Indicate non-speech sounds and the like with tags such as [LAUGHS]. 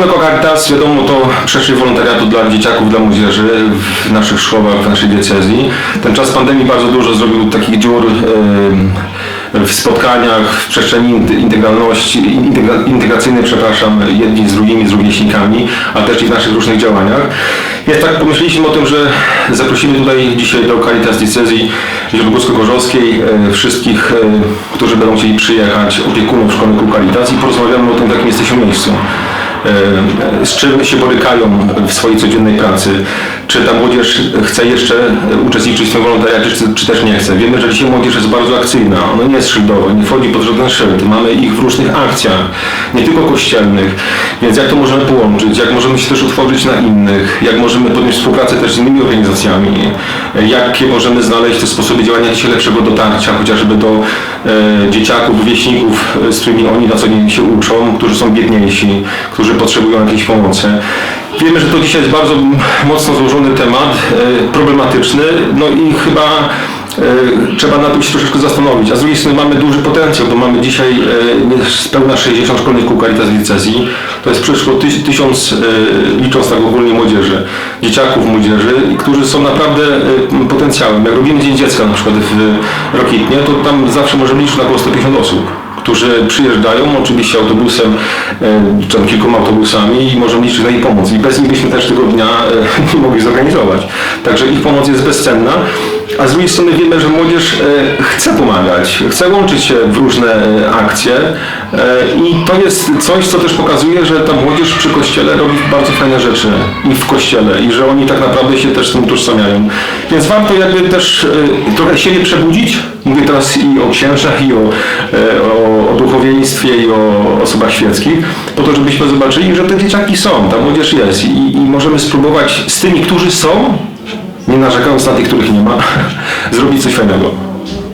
My jako Caritas, wiadomo, to przeszli wolontariatu dla dzieciaków, dla młodzieży w naszych szkołach, w naszej diecezji. Ten czas pandemii bardzo dużo zrobił takich dziur w spotkaniach, w przestrzeni int- integralności, integra, integracyjnej, przepraszam, jedni z drugimi, z rówieśnikami, a też i w naszych różnych działaniach. Więc tak pomyśleliśmy o tym, że zaprosimy tutaj dzisiaj do Caritas Diecezji Zielonogórsko-Gorzowskiej e, wszystkich, e, którzy będą chcieli przyjechać, opiekunów szkolnych Caritas i porozmawiamy o tym, w jakim jesteśmy miejscu z czym się borykają w swojej codziennej pracy. Czy ta młodzież chce jeszcze uczestniczyć w tym wolontariacie, czy, też nie chce. Wiemy, że dzisiaj młodzież jest bardzo akcyjna, ona nie jest szyldowa, nie wchodzi pod żaden szyld. Mamy ich w różnych akcjach, nie tylko kościelnych, więc jak to możemy połączyć, jak możemy się też otworzyć na innych, jak możemy podjąć współpracę też z innymi organizacjami, jakie możemy znaleźć te sposoby działania dzisiaj lepszego dotarcia, chociażby do e, dzieciaków, rówieśników, e, z którymi oni na co dzień się uczą, którzy są biedniejsi, którzy potrzebują jakiejś pomocy. Wiemy, że to dzisiaj jest bardzo mocno złożony temat, e, problematyczny, no i chyba e, trzeba nad tym się troszeczkę zastanowić. A z drugiej strony mamy duży potencjał, bo mamy dzisiaj e, niespełna 60 szkolnych kół Caritas w. To jest przeszło tyś, tysiąc, e, licząc tak ogólnie młodzieży, dzieciaków, młodzieży, którzy są naprawdę potencjałem. Jak robimy Dzień Dziecka na przykład w Rokitnie, to tam zawsze możemy liczyć na około 150 osób którzy przyjeżdżają oczywiście autobusem, e, czy kilkoma autobusami i możemy liczyć na ich pomoc. I bez nich byśmy też tego dnia e, [LAUGHS] nie mogli zorganizować. Także ich pomoc jest bezcenna. A z drugiej strony wiemy, że młodzież e, chce pomagać, chce łączyć się w różne e, akcje e, i to jest coś, co też pokazuje, że ta młodzież przy kościele robi bardzo fajne rzeczy i w kościele i że oni tak naprawdę się też z tym utożsamiają. Więc warto jakby też trochę siebie przebudzić. Mówię teraz i o księżach, i o, o, o duchowieństwie, i o osobach świeckich, po to, żebyśmy zobaczyli, że te dzieciaki są, ta młodzież jest i, i możemy spróbować z tymi, którzy są, nie narzekając na tych, których nie ma, [LAUGHS] zrobić coś fajnego.